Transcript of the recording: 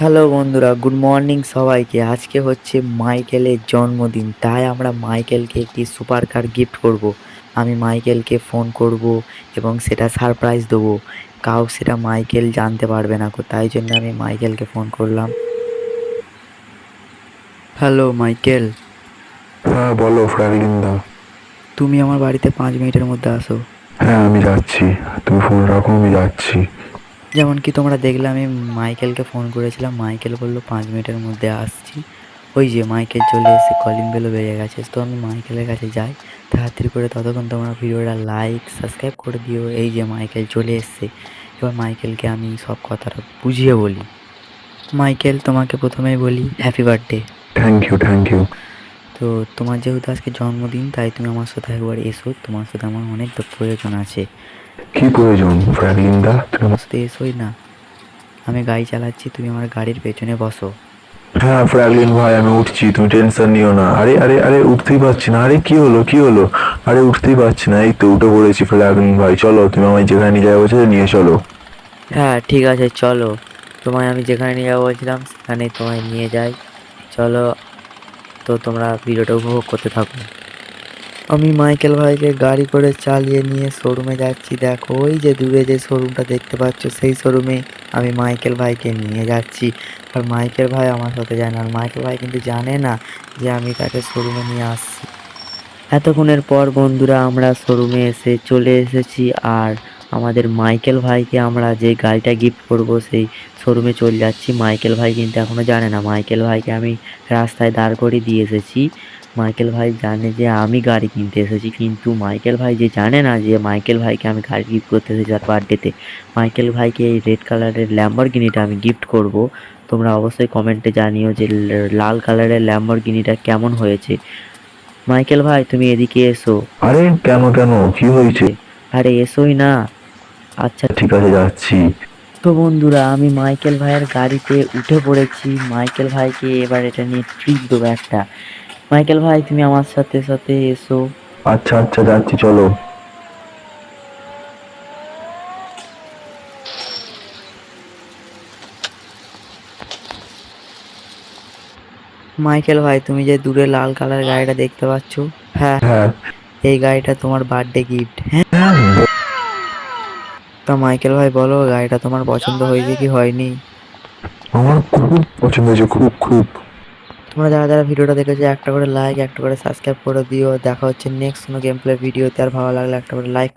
Hello বন্ধুরা good morning সবাইকে। আজকে হচ্ছে মাইকেলের জন্মদিন তাই আমরা মাইকেলকে একটি সুপার কার গিফট করব। আমি মাইকেলকে ফোন করব এবং সেটা সারপ্রাইজ দেবো। কাউ সেটা মাইকেল জানতে পারবে না তাই জন্য আমি মাইকেলকে ফোন করলাম। Hello Michael. হ্যাঁ বলো ফ্র্যাঙ্কলিনদা তুমি আমার বাড়িতে পাঁচ মিনিটের মধ্যে আসো। হ্যাঁ আমি যাচ্ছি। তুমি ফোন রাখো আমি যাচ্ছি। যেমন কি তোমরা দেখলে আমি মাইকেলকে ফোন করেছিলাম। মাইকেল বলল পাঁচ মিনিটের মধ্যে আসছি। ওই যে মাইকেল চলে এসে কলিং বেলও বেড়ে গেছে। তো আমি মাইকেলের কাছে যাই। তাড়াতাড়ি করে ততক্ষণ তোমরা ভিডিওটা লাইক সাবস্ক্রাইব করে দিও। এই যে মাইকেল চলে এসছে। এবার মাইকেলকে আমি সব কথাটা বুঝিয়ে বলি। মাইকেল তোমাকে প্রথমেই বলি happy birthday thank you thank you তো তোমার যেহেতু আজকে জন্মদিন তাই তুমি আমার সাথে একবার এসো। তোমার সাথে আমার অনেক প্রয়োজন আছে। কি প্রয়োজন ফ্র্যাঙ্কলিনদা তুমি আমার সাথে এসোই না। আমি গাড়ি চালাচ্ছি তুমি আমার গাড়ির পেছনে বসো। হ্যাঁ ফ্র্যাঙ্কলিন ভাই আমি উঠছি তুমি টেনশন নিও না। আরে আরে আরে উঠতেই পারছি না। আরে কি হলো কি হলো? আরে উঠতেই পারছি না। এই তো উঠে পড়েছি ফ্র্যাঙ্কলিন ভাই। চলো তুমি আমায় যেখানে নিয়ে যাবে বলছো নিয়ে চলো। হ্যাঁ ঠিক আছে চলো। তোমায় আমি যেখানে নিয়ে যাব বলছিলাম সেখানে তোমায় নিয়ে যাই। চলো তো তোমরা ভিডিওটা উপভোগ করতে থাকো। আমি মাইকেল ভাইকে গাড়ি করে চালিয়ে নিয়ে শোরুমে যাচ্ছি। দেখো, ওই যে দূরে যে শোরুমটা দেখতে পাচ্ছ, সেই শোরুমে আমি মাইকেল ভাইকে নিয়ে যাচ্ছি। আর মাইকেল ভাই আমার সাথে যায় না। আর মাইকেল ভাই কিন্তু জানে না যে আমি তাকে শোরুমে নিয়ে আসছি। এতক্ষণের পর বন্ধুরা, আমরা শোরুমে এসে চলে এসেছি। আর আমাদের মাইকেল ভাইকে আমরা যে গাড়িটা গিফট করব সেই শোরুমে চলে যাচ্ছি। মাইকেল ভাই কিন্তু এখনও জানে না। মাইকেল ভাইকে আমি রাস্তায় দাঁড় করিয়ে দিয়ে এসেছি। মাইকেল ভাই জানে যে আমি গাড়ি কিনতে এসেছি। কিন্তু মাইকেল ভাই যে জানে না যে মাইকেল ভাইকে আমি গাড়ি গিফট করতে এসেছি তার বার্থডেতে মাইকেল ভাইকে এই রেড কালারের ল্যাম্বরগিনিটা আমি গিফট করব। তোমরা অবশ্যই কমেন্টে জানিও যে লাল কালারের ল্যাম্বরগিনিটা কেমন হয়েছে। মাইকেল ভাই তুমি এদিকে এসো। আরে কেন কেন? কি হয়েছে? আরে এসোই না। আচ্ছা ঠিক আছে যাচ্ছি। তো বন্ধুরা আমি মাইকেল ভাইয়ের গাড়িতে উঠে পড়েছি। মাইকেল ভাইকে এবার এটা নিয়ে ট্রিট দেবো একটা। মাইকেল ভাই তুমি আমার সাথে সাথে এসো। আচ্ছা আচ্ছা যাচ্ছি চলো। মাইকেল ভাই তুমি যে দূরে লাল কালার গাড়িটা দেখতে পাচ্ছ হ্যাঁ হ্যাঁ। এই গাড়িটা তোমার বার্থডে গিফট হ্যাঁ? তা মাইকেল ভাই বলো গাড়িটা তোমার পছন্দ হয়েছে কি হয়নি? আমার খুব পছন্দ হয়েছে খুব খুব। তোমরা যারা যারা ভিডিওটা দেখেছ একটা করে লাইক একটা করে সাবস্ক্রাইব করে দিও। দেখা হচ্ছে নেক্সট কোনো গেম প্লে ভিডিওতে। আর ভালো লাগলে একটা করে লাইক